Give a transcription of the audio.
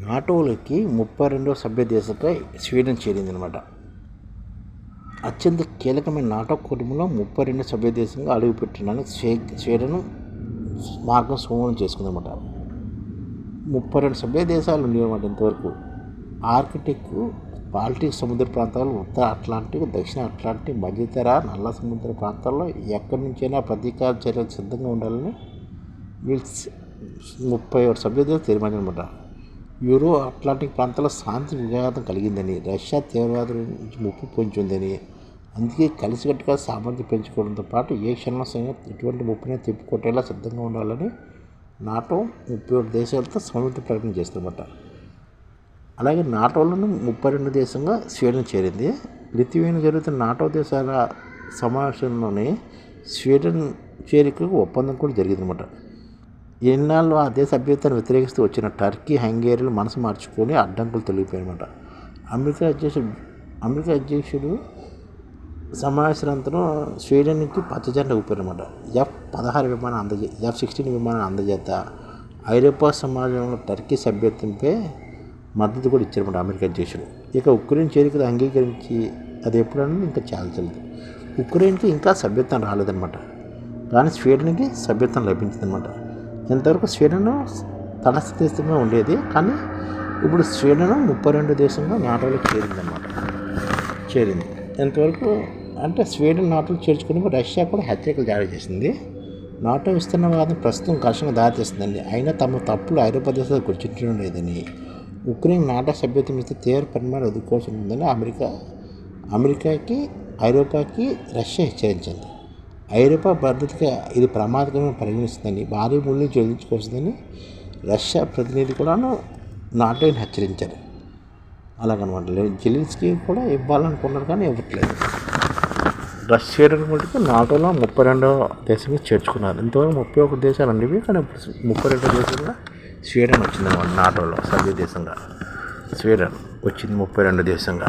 నాటోలోకి ముప్పై రెండవ సభ్య దేశంపై స్వీడన్ చేరిందనమాట అత్యంత కీలకమైన నాటో కుటుంబంలో ముప్పై రెండు సభ్య దేశంగా అడుగుపెట్టడానికి స్వే స్వీడన్ మార్గం సుమూలం చేసుకుందన్నమాట. ముప్పై రెండు సభ్య దేశాలు ఉండేవన్నమాట ఇంతవరకు. ఆర్కిటిక్ బాల్టిక్ సముద్ర ప్రాంతాలు ఉత్తర అట్లాంటిక్ దక్షిణ అట్లాంటిక్ మధ్యతర నల్ల సముద్ర ప్రాంతాల్లో ఎక్కడి నుంచైనా ప్రతీకార చర్యలు సిద్ధంగా ఉండాలని వీళ్ళు ముప్పై ఏడు సభ్య దేశాలు తీర్మానించమాట యూరో అట్లాంటిక్ ప్రాంతాల్లో శాంతి విఘాతం కలిగిందని రష్యా తీవ్రవాదుల నుంచి ముప్పు పొంచుందని అందుకే కలిసికట్టుగా సామర్థ్యం పెంచుకోవడంతో పాటు ఏ క్షణంలో సైనా ఎటువంటి ముప్పునే తిప్పుకొట్టేలా సిద్ధంగా ఉండాలని నాటో ముప్పై ఒకటి దేశాలతో సంయుక్త ప్రకటన చేస్తుందన్నమాట. అలాగే నాటోలను ముప్పై రెండు దేశంగా స్వీడన్ చేరింది. లిథువేనియా జరుగుతున్న నాటో దేశాల సమావేశంలోనే స్వీడన్ చేరికకు ఒప్పందం కూడా జరిగిందన్నమాట. ఎన్నాళ్ళు ఆ దేశ అభ్యర్థిని వ్యతిరేకిస్తూ వచ్చిన టర్కీ హంగేరీలు మనసు మార్చుకొని అడ్డంకులు తొలగిపోయారన్నమాట అమెరికా అధ్యక్షుడు అమెరికా అధ్యక్షుడు సమావేశానంతరం స్వీడన్కి పచ్చజెండా ఊపారన్నమాట. ఎఫ్ పదహారు విమానం అందజే ఎఫ్ సిక్స్టీన్ విమానం అందజేత ఐరోపా సమాజంలో టర్కీ సభ్యత్వంపై మద్దతు కూడా ఇచ్చారన్నమాట అమెరికా అధ్యక్షుడు. ఇక ఉక్రెయిన్ చేరికలు అంగీకరించి అది ఎప్పుడన్నా ఇంకా చాలచలేదు. ఉక్రెయిన్కి ఇంకా సభ్యత్వం రాలేదన్నమాట. కానీ స్వీడన్కి సభ్యత్వం లభించిందనమాట ఇంతవరకు స్వీడన్ తటస్థ దేశంగా ఉండేది? కానీ ఇప్పుడు స్వీడన్ ముప్పై రెండు దేశంగా నాటోలోకి చేరిందన్నమాట. చేరింది. ఇంతవరకు అంటే స్వీడన్ నాటోలు చేర్చుకునేప్పుడు రష్యా కూడా హెచ్చరికలు జారీ చేసింది. నాటో విస్తరణవాదం ప్రస్తుతం ఘర్షణకు దారితీస్తుందండి. అయినా తమ తప్పులు ఐరోపా దేశాలు గుర్తించడం లేదని ఉక్రెయిన్ నాటో సభ్యత్వం ఇస్తే తీవ్ర పరిమాణాలు ఎదుర్కోవాల్సి ఉందని అమెరికా అమెరికాకి ఐరోపాకి రష్యా హెచ్చరించింది. ఐరోపా భద్రతగా ఇది ప్రమాదకరంగా పరిగణిస్తుందని భారీ మూల్యం చెల్లించుకోవస్తుందని రష్యా ప్రతినిధి కూడాను నాటోని హెచ్చరించారు. అలాగనమాట. జెలిన్స్కీ కూడా ఇవ్వాలనుకున్నారు కానీ ఇవ్వట్లేదు. రష్యా మటుకు నాటోలో ముప్పై రెండవ దేశంగా చేర్చుకున్నారు. ఇంతవరకు ముప్పై ఒక దేశాలు ఉండేవి కానీ ఇప్పుడు ముప్పై రెండో దేశంగా స్వీడన్ వచ్చిందన్నమాట నాటోలో సభ్య దేశంగా. స్వీడన్ వచ్చింది ముప్పై రెండు దేశంగా.